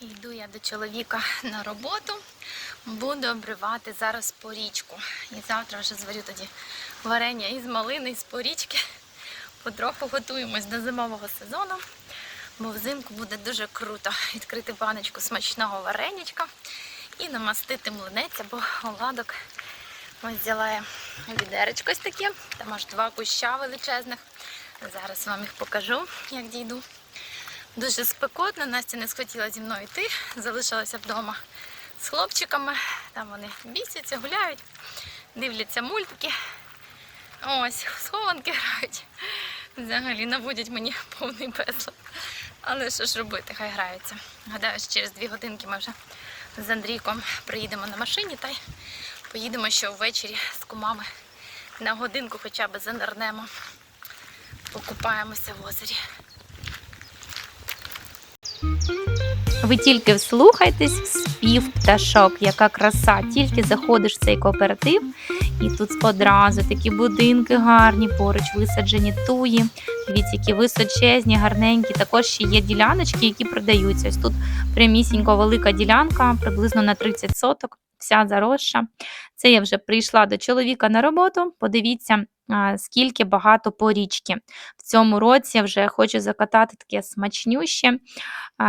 Йду я до чоловіка на роботу, буду обривати зараз порічку. І завтра вже зварю тоді варення із малини, із порічки. Потроху готуємось до зимового сезону, бо взимку буде дуже круто відкрити баночку смачного варенячка і намастити млинець або оладок. Ось взяла я таке, там аж два куща величезних. Зараз вам їх покажу, як дійду. Дуже спекотно, Настя не схотіла зі мною йти, залишилася вдома з хлопчиками. Там вони бісяться, гуляють, дивляться мультики. Ось, схованки грають. Взагалі наводять мені повний безлад. Але що ж робити, хай граються. Гадаю, що через дві годинки ми вже з Андрійком приїдемо на машині та й поїдемо ще ввечері з кумами на годинку хоча б занирнемо. Покупаємося в озері. Ви тільки вслухайтесь в спів пташок, яка краса. Тільки заходиш в цей кооператив, і тут одразу такі будинки гарні, поруч висаджені туї. Дивіться, які височезні, гарненькі. Також ще є діляночки, які продаються. Ось тут прямісінько велика ділянка, приблизно на 30 соток, вся заросша. Це я вже прийшла до чоловіка на роботу. Подивіться, скільки багато порічки. В цьому році я вже хочу закатати таке смачнюще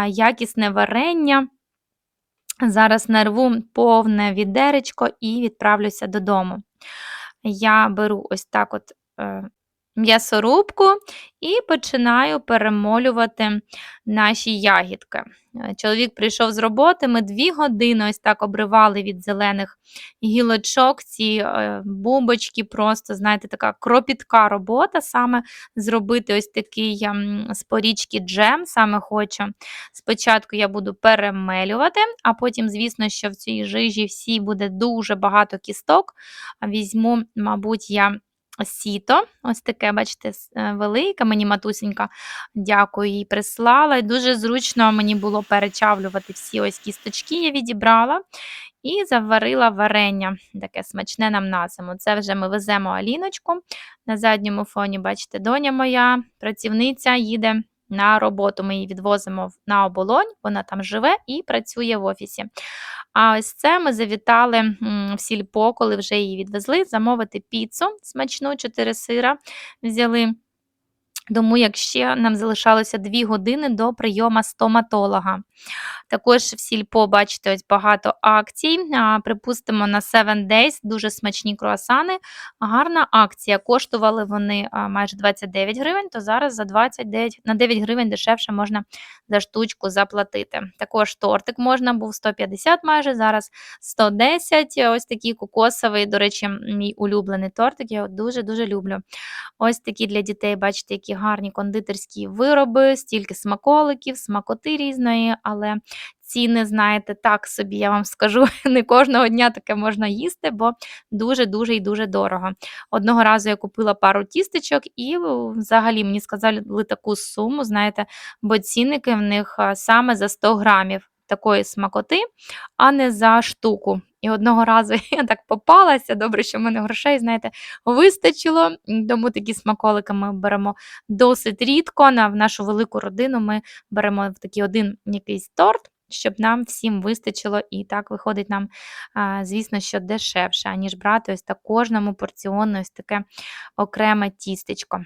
якісне варення. Зараз нарву повне відеречко і відправлюся додому. Я беру ось так от е, м'ясорубку і починаю перемолювати наші ягідки. Е, Чоловік прийшов з роботи, ми дві години ось так обривали від зелених гілочок ці е, бубочки, просто, знаєте, така кропітка робота саме зробити ось такий ем, з порічки джем, саме хочу. Спочатку я буду перемелювати, а потім, звісно, що в цій жижі всій буде дуже багато кісток. Візьму, мабуть, я сіто, ось таке, бачите, е, велике, мені матусенька, дякую, їй прислала. І дуже зручно мені було перечавлювати всі ось кісточки, я відібрала. І заварила варення, таке смачне нам на зиму. Це вже ми веземо Аліночку. На задньому фоні, бачите, доня моя, працівниця їде на роботу. Ми її відвозимо на оболонь, вона там живе і працює в офісі. А ось це ми завітали в сільпо, коли вже її відвезли, замовити піцу смачну, 4 сира взяли. Тому як ще нам залишалося 2 години до прийому стоматолога. Також в сільпо, бачите, ось багато акцій. Припустимо, на 7 Days дуже смачні круасани. Гарна акція. Коштували вони майже 29 гривень, то зараз за 29, на 9 гривень дешевше можна за штучку заплатити. Також тортик можна був 150 майже, зараз 110. Ось такий кокосовий, до речі, мій улюблений тортик. Я його дуже-дуже люблю. Ось такі для дітей, бачите, які гарні кондитерські вироби, стільки смаколиків, смакоти різної, але ціни, знаєте, так собі, я вам скажу, не кожного дня таке можна їсти, бо дуже-дуже і дуже дорого. Одного разу я купила пару тістечок і взагалі мені сказали таку суму, знаєте, бо цінники в них саме за 100 грамів такої смакоти, а не за штуку. І одного разу я так попалася, добре, що в мене грошей, знаєте, вистачило. Тому такі смаколики ми беремо досить рідко. На в нашу велику родину ми беремо в такий один якийсь торт, щоб нам всім вистачило, і так виходить нам, звісно, що дешевше, аніж брати ось так кожному порціонне ось таке окреме тістечко.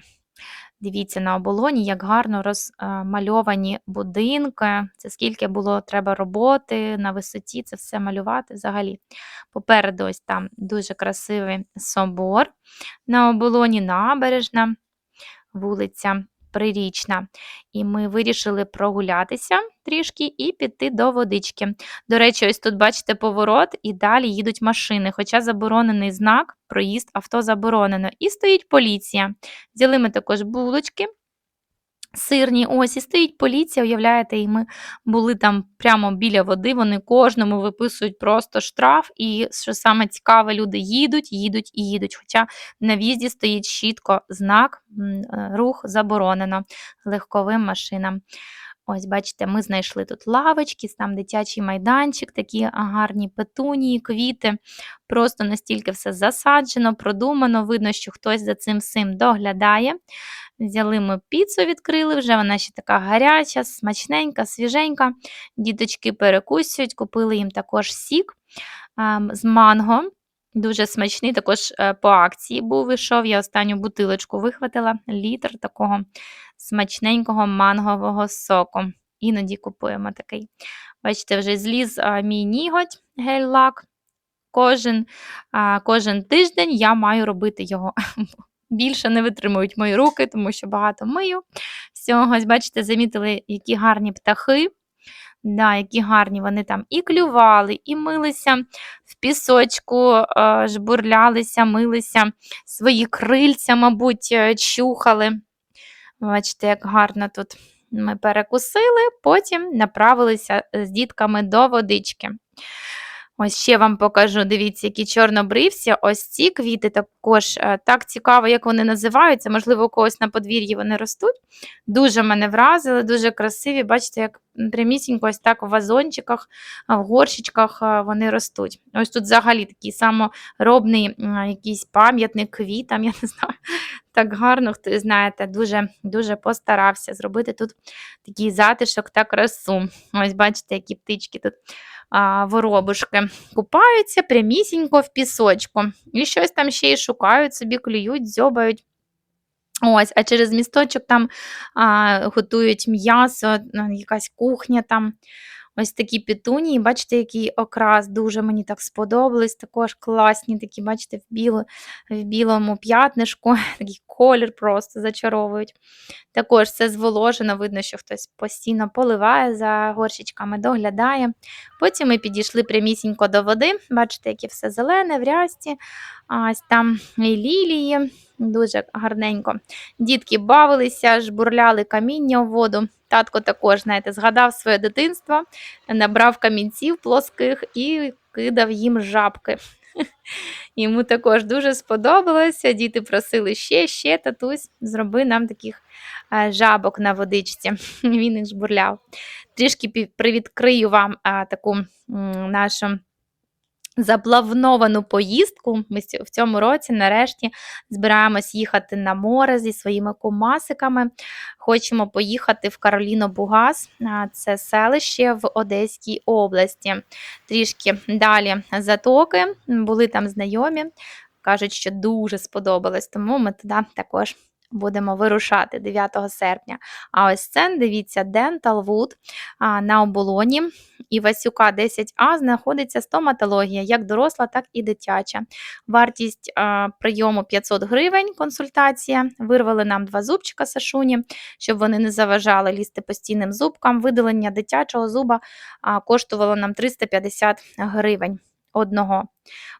Дивіться на оболоні, як гарно розмальовані будинки. Це скільки було треба роботи на висоті, це все малювати взагалі. Попереду ось там дуже красивий собор на оболоні, набережна, вулиця Прирічна. І ми вирішили прогулятися трішки і піти до водички. До речі, ось тут бачите поворот, і далі їдуть машини, хоча заборонений знак, проїзд авто заборонено. І стоїть поліція. Взяли ми також булочки. Сирні, ось і стоїть поліція, уявляєте, і ми були там прямо біля води, вони кожному виписують просто штраф, і що саме цікаве, люди їдуть, їдуть і їдуть. Хоча на в'їзді стоїть чітко знак рух заборонено легковим машинам. Ось, бачите, ми знайшли тут лавочки, там дитячий майданчик, такі гарні петунії, квіти. Просто настільки все засаджено, продумано. Видно, що хтось за цим всім доглядає. Взяли ми піцу, відкрили, вже вона ще така гаряча, смачненька, свіженька. Діточки перекусують, купили їм також сік ем, з манго. Дуже смачний, також е, по акції був ішов. Я останню бутилочку вихватила, літр такого смачненького мангового соку. Іноді купуємо такий. Бачите, вже зліз мій ніготь, гель-лак. Кожен, кожен тиждень я маю робити його. Більше не витримують мої руки, тому що багато мию. Всього, бачите, замітили, які гарні птахи. Да, які гарні вони там і клювали, і милися в пісочку, е, жбурлялися, милися, свої крильця, мабуть, е, чухали. Бачите, як гарно тут ми перекусили, потім направилися з дітками до водички. Ось ще вам покажу, дивіться, які чорнобривці. Ось ці квіти також е, так цікаво, як вони називаються. Можливо, у когось на подвір'ї вони ростуть. Дуже мене вразили, дуже красиві. Бачите, як прямісінько ось так в вазончиках, в горщичках вони ростуть. Ось тут взагалі такий саморобний якийсь пам'ятник квітам, я не знаю. Так гарно, хто знаєте, дуже, дуже постарався зробити тут такий затишок та красу. Ось бачите, які птички тут а, воробушки купаються прямісінько в пісочку. І щось там ще й шукають собі, клюють, дзьобають. Ось, а через місточок там а, готують м'ясо, якась кухня там. Ось такі петунії, бачите, який окрас дуже мені так сподобались. Також класні, такі, бачите, в, біло, в білому п'ятнишку, такий колір просто зачаровують. Також все зволожено, видно, що хтось постійно поливає за горщичками, доглядає. Потім ми підійшли прямісінько до води. Бачите, яке все зелене, в рясті. Ось там і лілії, дуже гарненько. Дітки бавилися, жбурляли каміння у воду. Татко також, знаєте, згадав своє дитинство, набрав камінців плоских і кидав їм жабки. Йому також дуже сподобалося. Діти просили ще, ще, татусь, зроби нам таких е, жабок на водичці. Він їх жбурляв. Трішки привідкрию вам таку нашу заплановану поїздку. Ми в цьому році нарешті збираємось їхати на море зі своїми кумасиками. Хочемо поїхати в Кароліно Бугас, а, це селище в Одеській області. Трішки далі затоки, були там знайомі. Кажуть, що дуже сподобалось, тому ми туди також будемо вирушати 9 серпня. А ось це, дивіться, Dental Wood на оболоні. І Васюка 10А знаходиться стоматологія, як доросла, так і дитяча. Вартість а, прийому 500 гривень, консультація. Вирвали нам два зубчика Сашуні, щоб вони не заважали лізти постійним зубкам. Видалення дитячого зуба а, коштувало нам 350 гривень одного.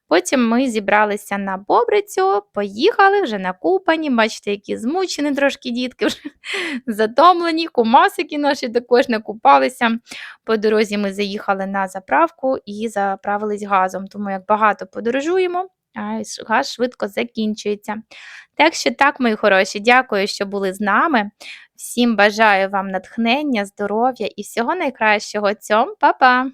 Потім ми зібралися на Бобрицю, поїхали вже накупані. Бачите, які змучені трошки дітки, вже затомлені, кумасики наші також накупалися. По дорозі ми заїхали на заправку і заправились газом. Тому як багато подорожуємо, а газ швидко закінчується. Так що так, мої хороші, дякую, що були з нами. Всім бажаю вам натхнення, здоров'я і всього найкращого. Цьом, па-па!